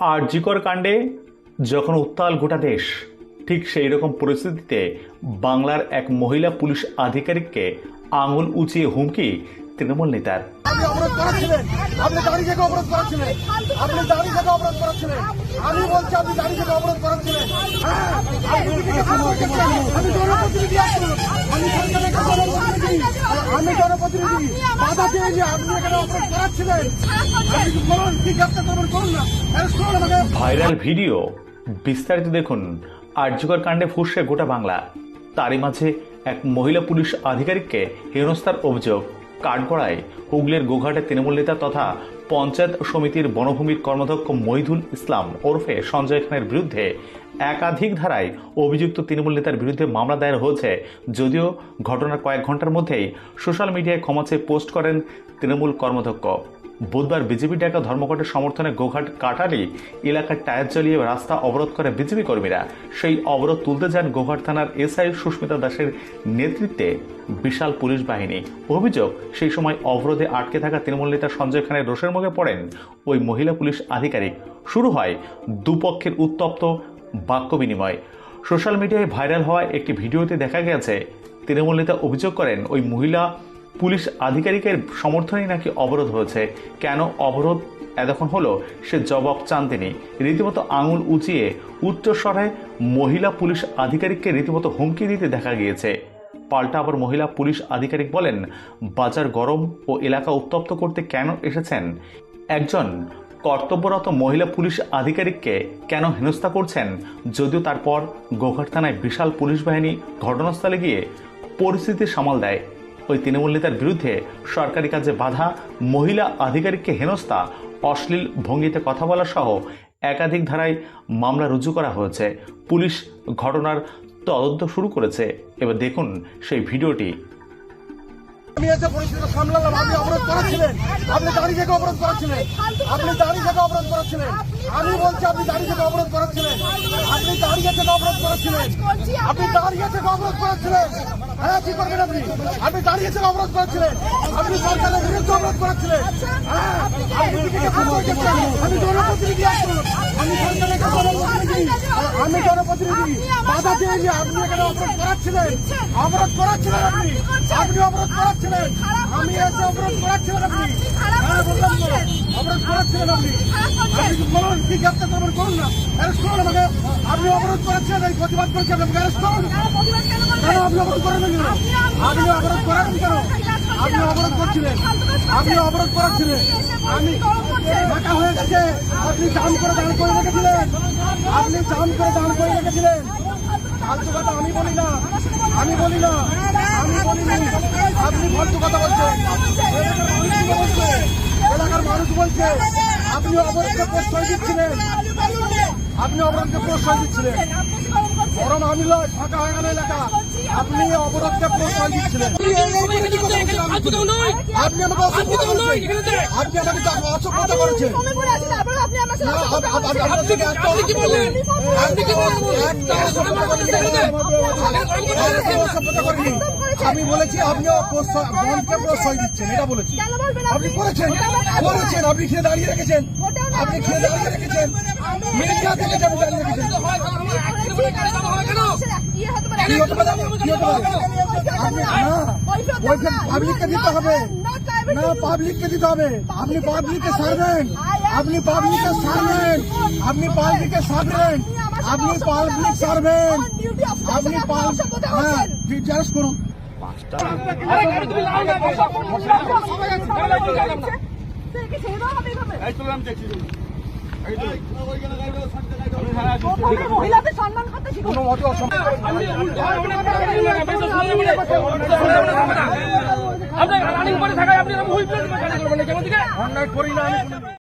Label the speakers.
Speaker 1: আর জিকর কাণ্ডে যখন উত্তাল গোটা দেশ, ঠিক সেই রকম পরিস্থিতিতে বাংলার এক মহিলা পুলিশ আধিকারিককে আঙুল উঁচিয়ে হুমকি তৃণমূল নেতার।
Speaker 2: আপনি অবরোধ করাচ্ছিলেন। আপনি দাঁড়িয়ে থেকে অবরোধ করাচ্ছিলেন। আপনি দাঁড়িয়ে থেকে অবরোধ করাচ্ছিলেন। আমি বলছি আপনি দাঁড়িয়ে থেকে অবরোধ করাচ্ছিলেন। হ্যাঁ। আমি জনপ্রতিনিধি আমি জনপ্রতিনিধি আমি জনপ্রতিনিধি। বাধা চেয়েছি আপনি এখানে অবরোধ করাচ্ছিলেন। বলুন? কি গ্রেপ্তার করুন না।
Speaker 1: Viral video. বিস্তারিত দেখুন। আর্যকর কাণ্ডে ফুসছে গোটা বাংলা। তারই মাঝে এক মহিলা পুলিশ আধিকারিককে হেনস্থার অভিযোগ। কাঠগড়ায় হুগলের গোঘাটে তৃণমূল নেতা তথা পঞ্চায়েত সমিতির বনভূমির কর্মাধ্যক্ষ মহিদুল ইসলাম ওরফে সঞ্জয় খানের বিরুদ্ধে একাধিক ধারায় অভিযুক্ত তৃণমূল নেতার বিরুদ্ধে মামলা দায়ের হয়েছে। যদিও ঘটনার কয়েক ঘণ্টার মধ্যেই সোশ্যাল মিডিয়ায় ক্ষমা চেয়ে পোস্ট করেন তৃণমূল কর্মাধ্যক্ষ। বুধবার বিজেপি ডাকা ধর্মঘটের সমর্থনে গোঘাট কাটালি এলাকার টায়ার জ্বালিয়ে রাস্তা অবরোধ করে বিজেপি কর্মীরা। সেই অবরোধ তুলতে যান গোঘাট থানার এসআই সুস্মিতা দাসের নেতৃত্বে বিশাল পুলিশ বাহিনী। অভিযোগ, সেই সময় অবরোধে আটকে থাকা তৃণমূল নেতা সঞ্জয় খানের রোষের মুখে পড়েন। ওই মহিলা পুলিশ আধিকারিক। শুরু হয় দুপক্ষের উত্তপ্ত বাক্য বিনিময়। সোশ্যাল মিডিয়ায় ভাইরাল হওয়া একটি ভিডিওতে দেখা গেছে, তৃণমূল নেতা অভিযোগ করেন, ওই মহিলা পুলিশ আধিকারিকের সমর্থনে নাকি অবরোধ হয়েছে? কেন অবরোধ? এতক্ষণ হলো সে জবাব চান তিনি। রীতিমতো আঙুল উঁচিয়ে উচ্চস্বরে মহিলা পুলিশ আধিকারিককে রীতিমতো হুমকি দিতে দেখা গিয়েছে। পাল্টা আবার মহিলা পুলিশ আধিকারিক বলেন, বাজার গরম ও এলাকা উত্তপ্ত করতে কেন এসেছেন? একজন কর্তব্যরত মহিলা পুলিশ আধিকারিককে কেন হেনস্থা করছেন? যদিও তারপর গোঘাট থানায় বিশাল পুলিশ বাহিনী ঘটনাস্থলে গিয়ে পরিস্থিতি সামাল দেয়। ওই তৃণমূল নেতার বিরুদ্ধে সরকারি কাজে বাধা, মহিলা আধিকারিককে হেনস্থা, অশ্লীল ভঙ্গিতে কথা বলা সহ একাধিক ধারায় মামলা রুজু করা হয়েছে। পুলিশ ঘটনার তদন্ত শুরু করেছে। এবার দেখুন সেই ভিডিওটি
Speaker 2: আমি এসে পরিস্থিতি সামলালাম আপনি অবরোধ করাচ্ছিলেন আপনি দাঁড়িয়ে থেকে অবরোধ করাচ্ছিলেন আপনি দাঁড়িয়ে থেকে অবরোধ করাচ্ছিলেন আমি বলছি আপনি দাঁড়িয়ে থেকে অবরোধ করাচ্ছিলেন আপনি দাঁড়িয়ে থেকে অবরোধ করাচ্ছিলেন আপনি দাঁড়িয়ে থেকে অবরোধ করাচ্ছিলেন হ্যাঁ কি করবেন আপনি আপনি দাঁড়িয়ে থেকে অবরোধ করাচ্ছিলেন আপনি সরকারের বিরুদ্ধে অবরোধ করাচ্ছিলেন হ্যাঁ আপনি। আমি জনপ্রতিনিধি আমি সরকারের কাছে আমি জনপ্রতিনিধি। বাধা চেয়েছি আপনি এখানে অবরোধ করাচ্ছিলেন। অবরোধ করাচ্ছিলেন আপনি আপনি। অবরোধ করাচ্ছিলেন। আমি এসে অবরোধ করাচ্ছিলেন আপনি। হ্যাঁ বললাম অবরোধ করাচ্ছিলেন আপনি। আপনি বলুন কি গ্রেপ্তার করবেন করুন না। অ্যারেস্ট করুন আমাকে। আপনি অবরোধ এই প্রতিবাদ অ্যারেস্ট করুন। কেন আপনি অবরোধ করেন কেন আপনি অবরোধ করেন কেন? আপনি অবরোধ করছিলেন। আপনি অবরোধ করাচ্ছিলেন। আমি ঢাকা হয়ে গেছে। আপনি জাম করে দান করে রেখেছিলেন। আপনি জাম করে দাঁড় করে রেখেছিলেন। ফালতু কথা আমি বলি না। আমি বলি না। আমি বলি না। আপনি ফালতু কথা বলছেন। এলাকার মানুষ বলছে, আপনি অবরোধকে প্রশ্রয় দিচ্ছিলেন। আপনি অবরোধকে প্রশ্রয় দিচ্ছিলেন। বরং আমি লয়, ফাঁকা হয়ে গেল এলাকা। আপনি অবরোধকে প্রশ্রয় দিচ্ছিলেন? আপনি আমাকে অসভ্যতা করেছেন। আমাকে অসভ্যতা করেছেন। আমি বলেছি আপনি বনকে প্রশ্রয় দিচ্ছেন এটা বলেছি। আপনি? করেছেন করেছেন আপনি খেয়ে দাঁড়িয়ে রেখেছেন। আপনি খেয়ে দাঁড়িয়ে রেখেছেন। মিডিয়া থেকে দাঁড়িয়ে রেখেছেন। পাবলিককে দিতে হবে পাবলিককে দিতে হবে আপনি পাবলিককে সারবেন আপনি পাবলিককে সারবেন আপনি পাবলিককে সারবেন আপনি পাবলিক সারবেন আপনি হ্যাঁ জিজ্ঞাসা করুন
Speaker 3: মহিলাদের সম্মান করতে শিখুন
Speaker 4: আপনার রানিং করে থাকায় আপনি হুইল করবেন কেমন দিকে?
Speaker 2: অন্যায় করি না